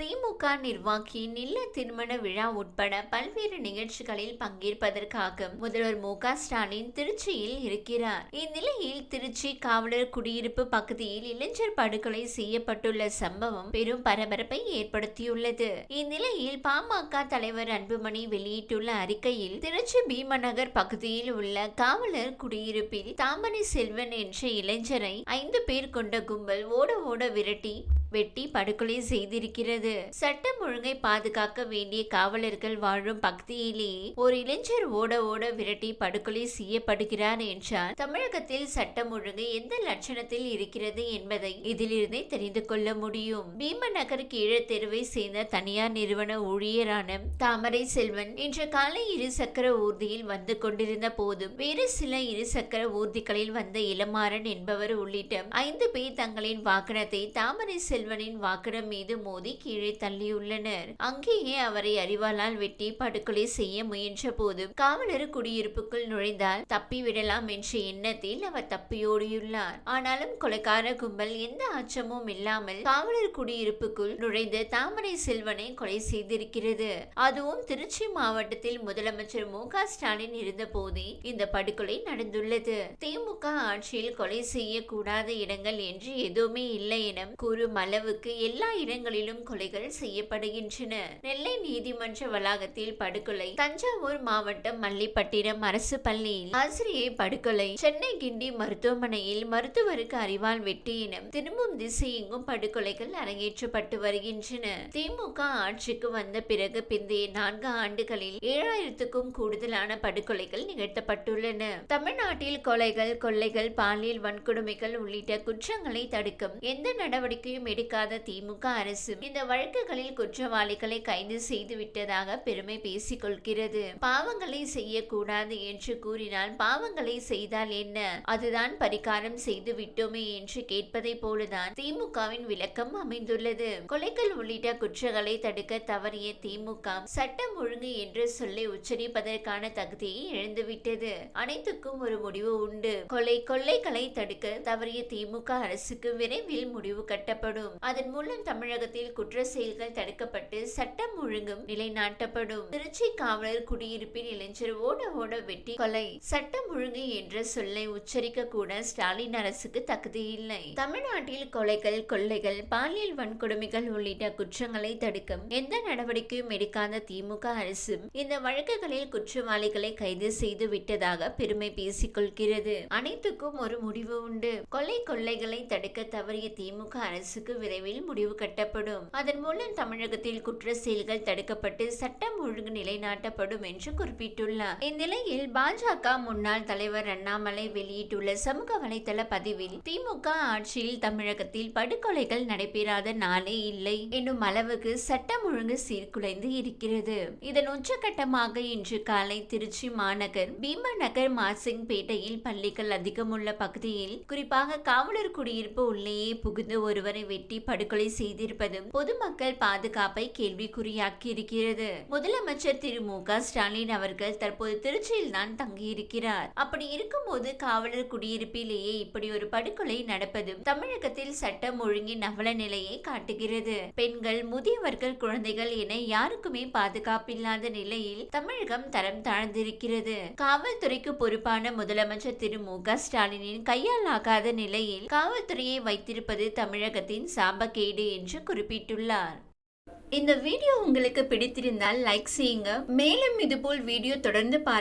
திமுக நிர்வாகியின் இல்ல திருமண விழா உட்பட பல்வேறு நிகழ்ச்சிகளில் பங்கேற்பதற்காக முதல்வர் மு ஸ்டாலின் திருச்சியில் இருக்கிறார். இந்நிலையில் திருச்சி காவலர் குடியிருப்பு பகுதியில் இளைஞர் படுகொலை செய்யப்பட்டுள்ள சம்பவம் பெரும் பரபரப்பை ஏற்படுத்தியுள்ளது. இந்நிலையில் பாமக தலைவர் அன்புமணி வெளியிட்டுள்ள அறிக்கையில் திருச்சி பீமநகர் பகுதியில் உள்ள காவலர் குடியிருப்பில் தாமரை செல்வன் என்ற இளைஞரை ஐந்து பேர் கொண்ட கும்பல் ஓட ஓட விரட்டி வெட்டி படுகொலை செய்திருக்கிறது. சட்டம் ஒழுங்கை பாதுகாக்க வேண்டிய காவலர்கள் வாழும் பகுதியிலே ஒரு இளைஞர் ஓட ஓட விரட்டி படுகொலை செய்யப்படுகிறார் என்றால் தமிழகத்தில் சட்டம் ஒழுங்கு எந்த லட்சணத்தில் இருக்கிறது என்பதை இதிலிருந்தே தெரிந்து கொள்ள முடியும். பீமநகர் கீழ தெருவை சேர்ந்த தனியார் நிறுவன ஊழியரான தாமரை செல்வன் இன்று காலை இருசக்கர ஊர்தியில் வந்து கொண்டிருந்த போதும் வேறு சில இருசக்கர ஊர்திகளில் வந்த இளமாறன் என்பவர் உள்ளிட்ட ஐந்து பேர் தங்களின் வாகனத்தை தாமரை செல்வனின் வாகனம் மீது மோதி கீழே தள்ளியுள்ளனர். அங்கேயே அவரை அறிவாளால் வெட்டி படுகொலை செய்ய முயன்ற போது காவலர் குடியிருப்புக்குள் நுழைந்தால் தப்பிவிடலாம் என்ற எண்ணத்தில் அவர் தப்பியோடியுள்ளார். ஆனாலும் கொலைக்கார கும்பல் எந்த அச்சமும் இல்லாமல் காவலர் குடியிருப்புக்குள் நுழைந்து தாமரை செல்வனை கொலை செய்திருக்கிறது. அதுவும் திருச்சி மாவட்டத்தில் முதலமைச்சர் மு க ஸ்டாலின் இருந்த போதே இந்த படுகொலை நடந்துள்ளது. திமுக ஆட்சியில் கொலை செய்யக்கூடாத இடங்கள் என்று எதுவுமே இல்லை என கூறும் அளவுக்கு எல்லா இடங்களிலும் கொலைகள் செய்யப்படுகின்றன. நெல்லை நீதிமன்ற வளாகத்தில் படுகொலை தஞ்சாவூர் மாவட்டம் மல்லிப்பட்டினம் அரசு பள்ளியில் ஆசிரியை படுகொலை சென்னை கிண்டி மருத்துவமனையில் மருத்துவருக்கு அறிவால் வெட்டு இனம் திரும்பும் திசையெங்கும் படுகொலைகள் அரங்கேற்றப்பட்டு வருகின்றன. திமுக ஆட்சிக்கு வந்த பிறகு பிந்தைய நான்கு ஆண்டுகளில் ஏழாயிரத்துக்கும் கூடுதலான படுகொலைகள் நிகழ்த்தப்பட்டுள்ளன. தமிழ்நாட்டில் கொலைகள் கொள்ளைகள் பாலியல் வன்கொடுமைகள் உள்ளிட்ட குற்றங்களை தடுக்கும் எந்த நடவடிக்கையும் எடுக்காத திமுக அரசு இந்த வழக்குகளில் குற்றவாளிகளை கைது செய்து விட்டதாக பெருமை பேசிக் கொள்கிறது பாவங்களை செய்யக்கூடாது என்று கூறினால் பாவங்களை செய்தால் என்ன? அதுதான் பரிகாரம் செய்து விட்டோமே என்று கேட்பதை போலதான் திமுகவின் விளக்கம் அமைந்துள்ளது. கொலைகள் உள்ளிட்ட குற்றங்களை தடுக்க தவறிய திமுக சட்டம் ஒழுங்கு என்று சொல்லை உச்சரிப்பதற்கான தகுதியை இழந்துவிட்டது. அனைத்துக்கும் ஒரு முடிவு உண்டு. கொலை கொள்ளைகளை தடுக்க தவறிய திமுக அரசுக்கு விரைவில் முடிவு கட்டப்படும். அதன் மூலம் தமிழகத்தில் குற்ற செயல்கள் தடுக்கப்பட்டு சட்டம் ஒழுங்கும் நிலைநாட்டப்படும். திருச்சி காவலர் குடியிருப்பில் இளைஞர் ஓட ஓட வெட்டி கொலை. சட்டம் ஒழுங்கு என்ற சொல்லை உச்சரிக்க கூட ஸ்டாலின் அரசுக்கு தகுதி இல்லை. தமிழ்நாட்டில் கொலைகள் கொள்ளைகள் பாலியல் வன்கொடுமைகள் உள்ளிட்ட குற்றங்களை தடுக்கும் எந்த நடவடிக்கையும் எடுக்காத திமுக அரசு இந்த வழக்குகளில் குற்றவாளிகளை கைது செய்து விட்டதாக பெருமை பேசிக்கொள்கிறது. அனைத்துக்கும் ஒரு முடிவு உண்டு. கொலை கொள்ளைகளை தடுக்க தவறிய திமுக அரசுக்கு விரைவில் முடிவு கட்டப்படும். அதன் மூலம் தமிழகத்தில் குற்ற செயல்கள் தடுக்கப்பட்டு சட்டம் ஒழுங்கு நிலைநாட்டப்படும் என்று குறிப்பிட்டுள்ளார். இந்நிலையில் பாஜக முன்னாள் தலைவர் அண்ணாமலை வெளியிட்டுள்ள சமூக வலைதள பதிவில் திமுக ஆட்சியில் தமிழகத்தில் படுகொலைகள் நடைபெறாத நாளே இல்லை என்னும் அளவுக்கு சட்டம் ஒழுங்கு சீர்குலைந்து இருக்கிறது. இதன் உச்சகட்டமாக இன்று காலை திருச்சி மாநகர் பீமா நகர் மாசிங் பேட்டையில் பள்ளிகள் அதிகமுள்ள பகுதியில் குறிப்பாக காவலர் குடியிருப்பு உள்ளேயே புகுந்து ஒருவரை வெட்டி படுகொலை செய்திருப்பதும் பொதுமக்கள் பாதுகாப்பை கேள்விக்குறியாக்கி இருக்கிறது முதலமைச்சர் திரு மு க ஸ்டாலின் அவர்கள் தற்போது திருச்சியில் தான் தங்கியிருக்கிறார். அப்படி இருக்கும்போது காவலர் குடியிருப்பிலேயே இப்படி ஒரு படுகொலை நடப்பதும் தமிழகத்தில் சட்டம் ஒழுங்கின் அவல நிலையை காட்டுகிறது. பெண்கள் முதியவர்கள் குழந்தைகள் என யாருக்குமே பாதுகாப்பில்லாத நிலையில் தமிழகம் தரம் தாழ்ந்திருக்கிறது. காவல்துறைக்கு பொறுப்பான முதலமைச்சர் திரு மு க ஸ்டாலினின் கையால் ஆகாத நிலையில் காவல்துறையை வைத்திருப்பது தமிழகத்தின் சாபக்கேடு என்று குறிப்பிட்டுள்ளார். இந்த வீடியோ உங்களுக்கு பிடித்திருந்தால் லைக் செய்யுங்க. மேலும் இதுபோல் வீடியோ தொடர்ந்து பார்க்க